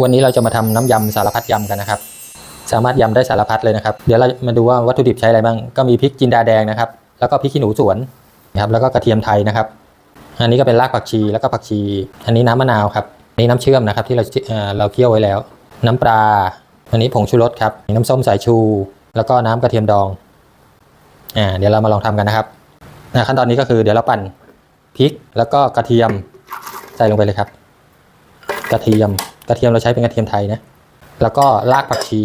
วันนี้เราจะมาทำน้ำยำสารพัดยำกันนะครับ สามารถยำได้สารพัดเลยนะครับ เดี๋ยวเรามาดูว่าวัตถุดิบใช้อะไรบ้าง ก็มีพริกจินดาแดงนะครับ แล้วก็พริกขี้หนูสวนนะครับ แล้วก็กระเทียมไทยนะครับ อันนี้ก็เป็นรากผักชี แล้วก็ผักชี อันนี้น้ำมะนาวครับอันนี้น้ำเชื่อมนะครับที่เราเเราเคี่ยวไว้แล้ว น้ำปลา อันนี้ผงชูรสครับ น้ำส้มสายชู แล้วก็น้ำกระเทียมดอง อ่า เดี๋ยวเรามาลองทำกันนะครับขั้นตอนนี้ก็คือเดี๋ยวเราปั่นพริก แล้วก็กระเทียมใส่ลงไปเลยครับ กระเทียม กระเทียมเราใช้เป็นกระเทียมไทยนะแล้วก็รากผักชี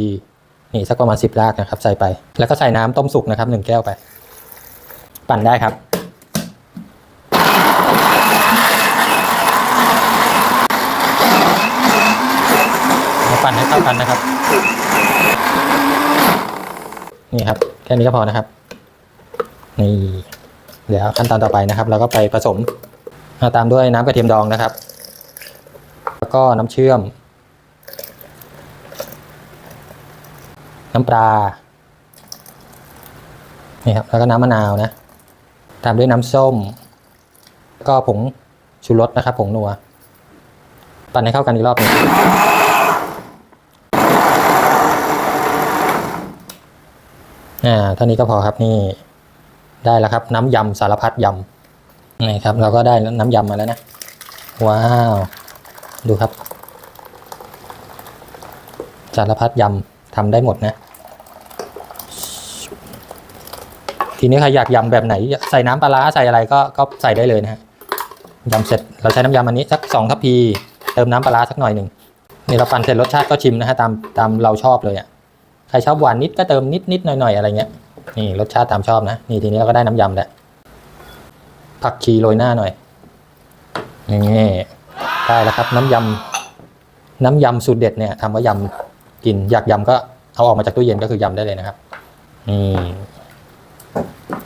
นี่สักประมาณสิบรากนะครับ ใส่ไป แล้วก็ใส่น้ำต้มสุกนะครับหนึ่งแก้วไป ปั่นได้ครับ ปั่นให้เข้ากันนะครับ นี่ครับ แค่นี้ก็พอนะครับ นี่เดี๋ยวขั้นตอนต่อไปนะครับ เราก็ไปผสมอ่าตามด้วยน้ำกระเทียมดองนะครับ ก็น้ำเชื่อม น้ำปลานี่ครับแล้วก็น้ำมะนาวนะ ตามด้วยน้ำส้ม ก็ผงชูรสนะครับผงนัว ปั่นให้เข้ากันอีกรอบหนึงอ่าเท่านี้ก็พอครับนี่ได้แล้วครับ น้ำยำสารพัดยำนี่ครับ เราก็ได้น้ำยำมาแล้วนะ ว้าว ดูครับ สารพัดยำทำได้หมดนะ ทีนี้ใครอยากยำแบบไหน ใส่น้ำปลาร้าใส่อะไรก็ก็ใส่ได้เลยนะฮะยำเสร็จเราใช้น้ำยำอันนี้สักสองทัพพีเติมน้ำปลาร้าสักหน่อยหนึ่งนี่เราปั่นเสร็จรสชาติก็ชิมนะฮะตามตามเราชอบเลยอะใครชอบหวานนิดก็เติมนิดนิดหน่อยหน่อยอะไรเงี้ยนี่รสชาติตามชอบนะ นี่ทีนี้เราก็ได้น้ำยำแล้วผักชีโรยหน้าหน่อยนี่ ได้แล้วครับ น้ำยำน้ำยำสูตรเด็ดเนี่ยทำว่ายำกินอยากยำก็เอาออกมาจากตู้เย็นก็คือยำได้เลยนะครับนี่